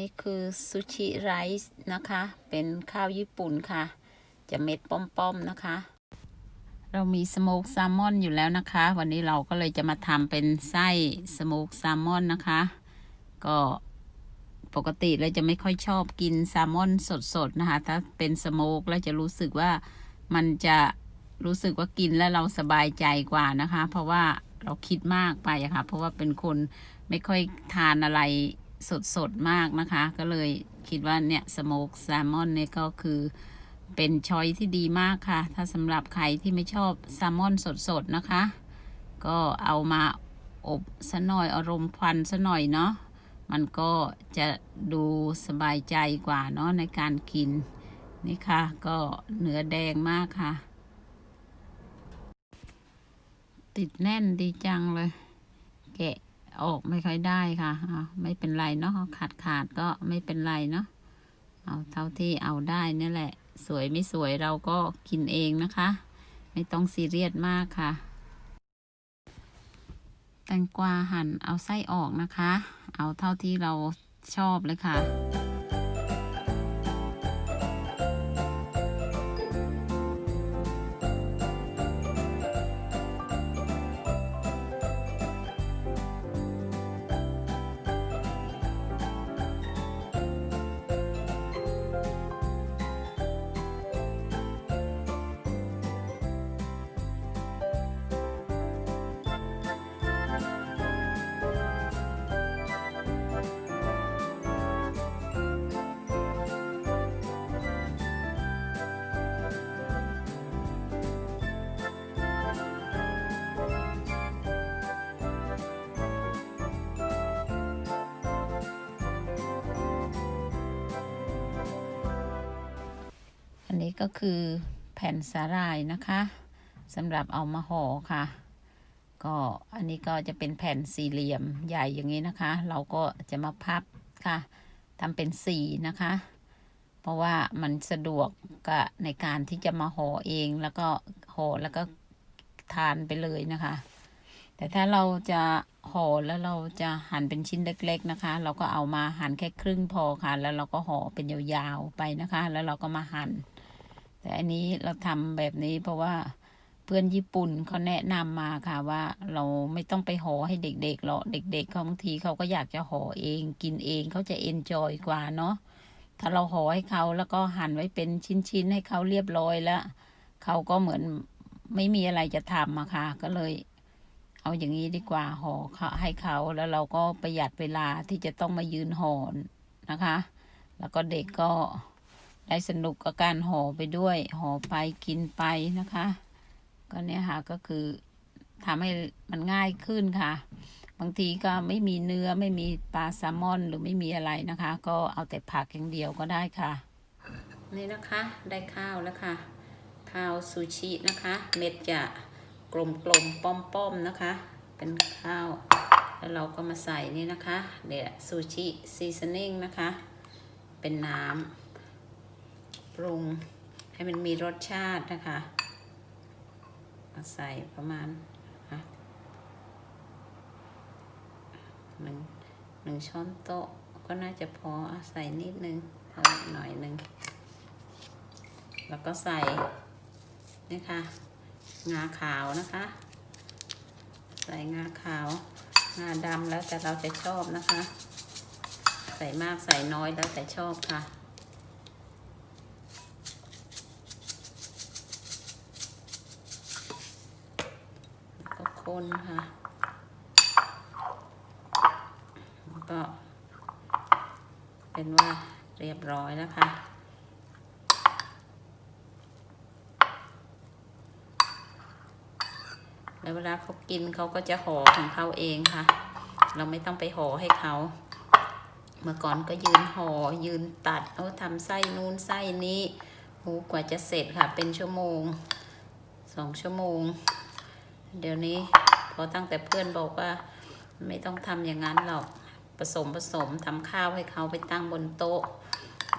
นี้คือซูชิไรซ์นะคะ เป็นข้าวญี่ปุ่นค่ะ จะเม็ดป้อมๆนะคะ เรามีสโมกแซลมอนอยู่แล้วนะคะ วันนี้เราก็เลยจะมาทำเป็นไส้สโมกแซลมอนนะคะ ก็ปกติเราจะไม่ค่อยชอบกินแซลมอนสดๆนะคะ ถ้าเป็นสโมกแล้วจะรู้สึกว่ามันจะรู้สึกว่ากินแล้วเราสบายใจกว่านะคะ เพราะว่าเราคิดมากไปอะค่ะ เพราะว่าเป็นคนไม่ค่อยทานอะไร สดๆ มากนะคะ ก็เลยคิดว่าเนี่ยสโมกแซลมอนเนี่ยก็คือเป็นช้อยที่ดีมากค่ะ ถ้าสำหรับใครที่ไม่ชอบแซลมอนสดๆ นะคะ ก็เอามาอบซะหน่อยอารมณ์ควันซะหน่อยเนาะมันก็จะดูสบายใจกว่าเนาะในการกิน นี่ค่ะ ก็เนื้อแดงมากค่ะ ติดแน่นดีจังเลย แกะ ออกไม่ค่อยได้ค่ะอะไม่เป็นไรเนาะขาดขาดก็ไม่เป็นไรเนาะเอาเท่าที่เอาได้นี่แหละ สวยไม่สวยเราก็กินเองนะคะ ไม่ต้องซีเรียสมากค่ะ แตงกวาหั่นเอาไส้ออกนะคะ เอาเท่าที่เราชอบเลยค่ะ ก็คือแผ่นสาหร่ายนะคะสำหรับเอามาห่อค่ะ ก็อันนี้ก็จะเป็นแผ่นสี่เหลี่ยมใหญ่อย่างนี้นะคะ เราก็จะมาพับค่ะทำเป็นสี่นะคะ เพราะว่ามันสะดวกกับในการที่จะมาห่อเองแล้วก็ห่อแล้วก็ทานไปเลยนะคะ แต่ถ้าเราจะห่อแล้วเราจะหั่นเป็นชิ้นเล็ก ๆนะคะ เราก็เอามาหั่นแค่ครึ่งพอค่ะ แล้วเราก็ห่อเป็นยาวๆไปนะคะ แล้วเราก็มาหั่น แต่อันนี้เราทำแบบนี้เพราะว่าเพื่อนญี่ปุ่นเขาแนะนำมาค่ะว่าเราไม่ต้องไปห่อให้เด็กๆหรอกเด็ก ๆเขาบางทีเขาก็อยากจะห่อเองกินเองเขาจะเอนจอยกว่าเนาะถ้าเราห่อให้เขาแล้วก็หั่นไว้เป็นชิ้นๆให้เขาเรียบร้อยแล้วเขาก็เหมือนไม่มีอะไรจะทำอะค่ะ ก็เลย เอาอย่างนี้ดีกว่าห่อให้เขาแล้วเราก็ประหยัดเวลาที่จะต้องมายืนห่อนะคะ แล้วก็เด็กก็ ได้สนุกกับการห่อไปด้วย ห่อไปกินไปนะคะ ก็เนี่ยค่ะก็คือทำให้มันง่ายขึ้นค่ะ บางทีก็ไม่มีเนื้อไม่มีปลาแซลมอนหรือไม่มีอะไรนะคะ ก็เอาแต่ผักอย่างเดียวก็ได้ค่ะ นี่นะคะได้ข้าวแล้วค่ะ ข้าวซูชินะคะ เม็ดจะกลมกลมๆป้อมป้อมๆนะคะ เป็นข้าว แล้วเราก็มาใส่นี่นะคะ เดี๋ยวซูชิซีซันนิ่งนะคะ เป็นน้ำ รุง ให้มันมีรสชาตินะคะเอาใส่ประมาณหนึ่งหนึ่งช้อนโต๊ะก็น่าจะพอใส่นิดนึงเพิ่มหน่อยหนึ่งแล้วก็ใส่นี่ค่ะ งาขาวนะคะ ใส่งาขาว งาดำแล้วแต่เราจะชอบนะคะ ใส่มากใส่น้อยแล้วแต่ชอบค่ะ ก็คนค่ะ ก็ เป็นว่าเรียบร้อยแล้วค่ะแล้วเวลาเขากินเขาก็จะห่อของเขาเองค่ะ เราไม่ต้องไปห่อให้เขา เมื่อก่อนก็ยืนห่อยืนตัดเอาทำไส้นู้นไส้นี้หูกว่าจะเสร็จค่ะ เป็นชั่วโมงสองชั่วโมง เดี๋ยวนี้พอตั้งแต่เพื่อนบอกว่า ไม่ต้องทำอย่างนั้นหรอกผสมผสมทำข้าวให้เขาไปตั้งบนโต๊ะ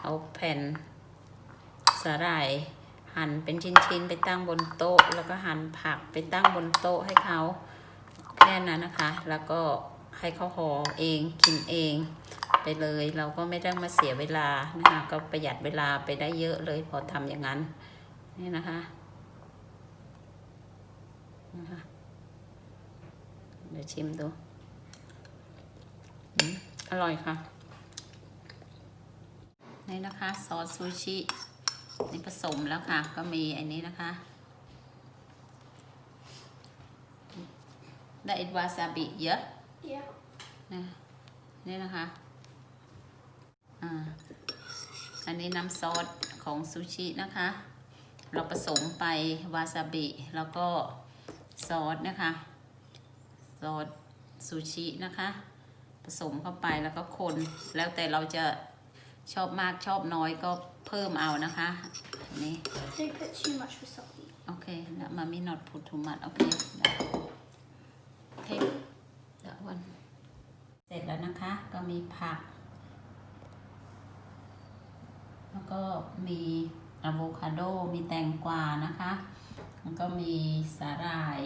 เอาแผ่นสาหร่ายหั่นเป็นชิ้นๆ ไปตั้งบนโต๊ะ แล้วก็หั่นผักไปตั้งบนโต๊ะให้เขาแค่นั้นนะคะ แล้วก็ให้เขาห่อเองกินเองไปเลย เราก็ไม่ต้องมาเสียเวลานะคะก็ประหยัดเวลาไปได้เยอะเลยพอทำอย่างนั้นนี่นะคะ นะคะเดี๋ยวชิมดูอืมอร่อยค่ะ นี่นะคะซอสซูชินี่ผสมแล้วค่ะ ก็มีอันนี้นะคะ ได้วาซาบิเยอะ Yeah. นะนี่นะคะ อ่า อันนี้น้ำซอสของซูชินะคะ เราผสมไปวาซาบิแล้วก็ ซอสนะคะซอสซูชินะคะ ผสมเข้าไปแล้วก็คนแล้วแต่เราจะชอบมากชอบน้อยก็เพิ่มเอานะคะอันนี้ Don't put too much wasabi. โอเคแล้วมามี not put too much โอเคได้ take that one เสร็จแล้วนะคะ ก็มีผัก แล้วก็มีอะโวคาโด มีแตงกวานะคะ แล้วก็มีสาหร่าย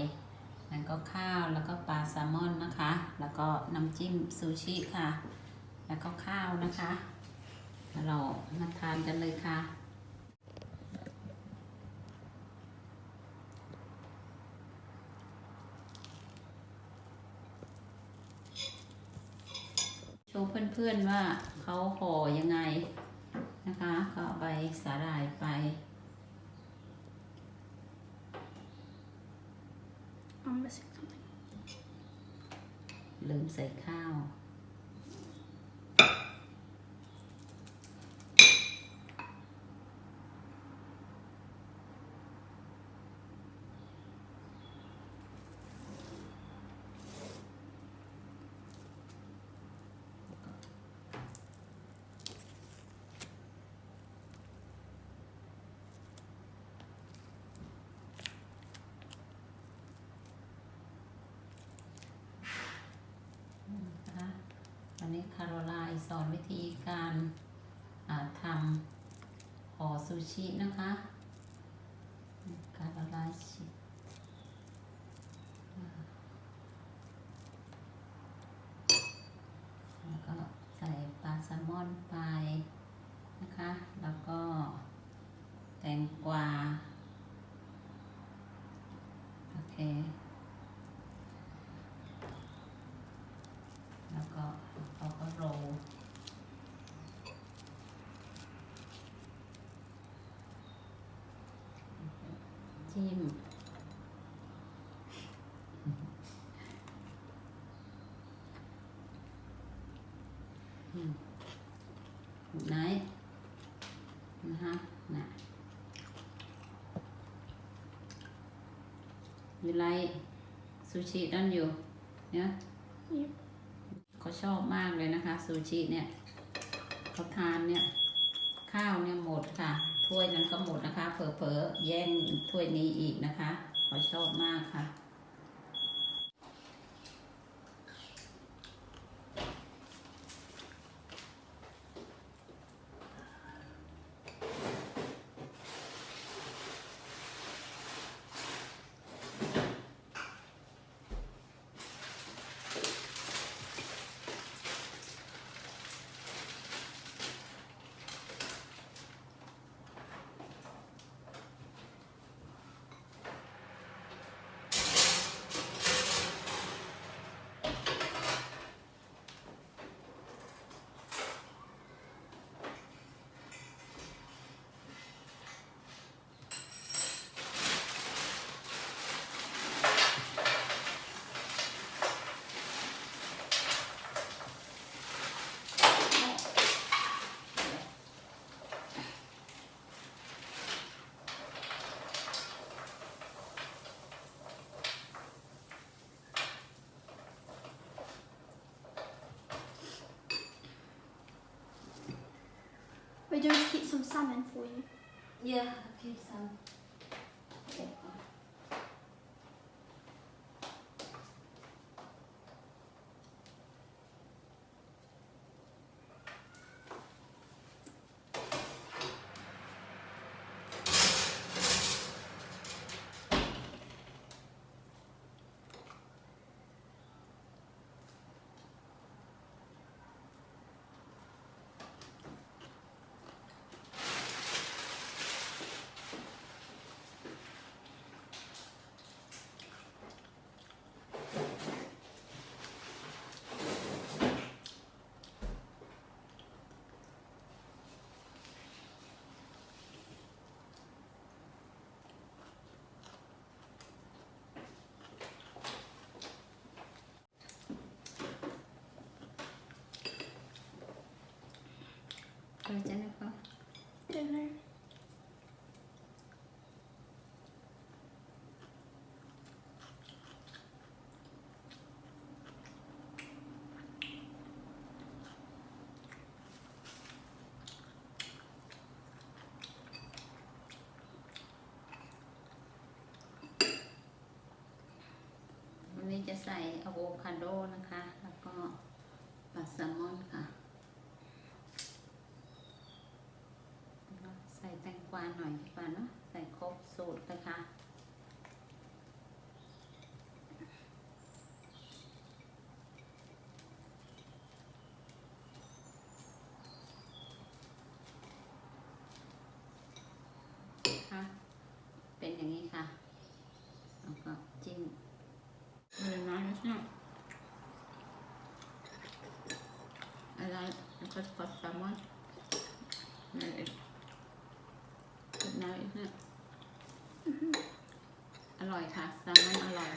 แล้วก็ข้าวแล้วก็ปลาแซลมอนนะคะ แล้วก็น้ำจิ้มซูชิค่ะ แล้วก็ข้าวนะคะแล้วเรามาทานกันเลยค่ะโชว์เพื่อนๆว่าเขาห่อยังไงนะคะ ก็ใบสาหร่ายไป I'm missing something. ลืมใส่ข้าว นะคะวั นี้คาโรไลน์สอนวิธีการาทำห่อซูชินะคะคาโรไลน์ชิแล้วก็ใส่ปลาแซลมอนไปนะคะ แล้วก็แตงกวา โอเค แล้วก็เราก็โรล จิ้มอืมไหน นะคะน่ะ you like sushi don't you yeah Yep. เขาชอบมากเลยนะคะ ซูชิเนี่ยเขาทานเนี่ย ข้าวเนี่ยหมดค่ะ ถ้วยนั้นก็หมดนะคะเผลอๆแย่งถ้วยนี้อีกนะคะเขาชอบมากค่ะ do is keep some salmon for you. Yeah, I'll keep some. ใส่อะโวคาโดนะคะ แล้วก็ปลาแซลมอนค่ะ ใส่แตงกวาหน่อยดีกว่าเนอะใส่ครบสูตรเลยค่ะคะเป็นอย่างนี้ค่ะ แล้วก็จิ้มเลยน้อ ยนิดหน่อยอะไรแล้วก็กดแซลมอนนี่อีกนิดน้อยอีกนิดอร่อยค่ะแซลมอนอร่อย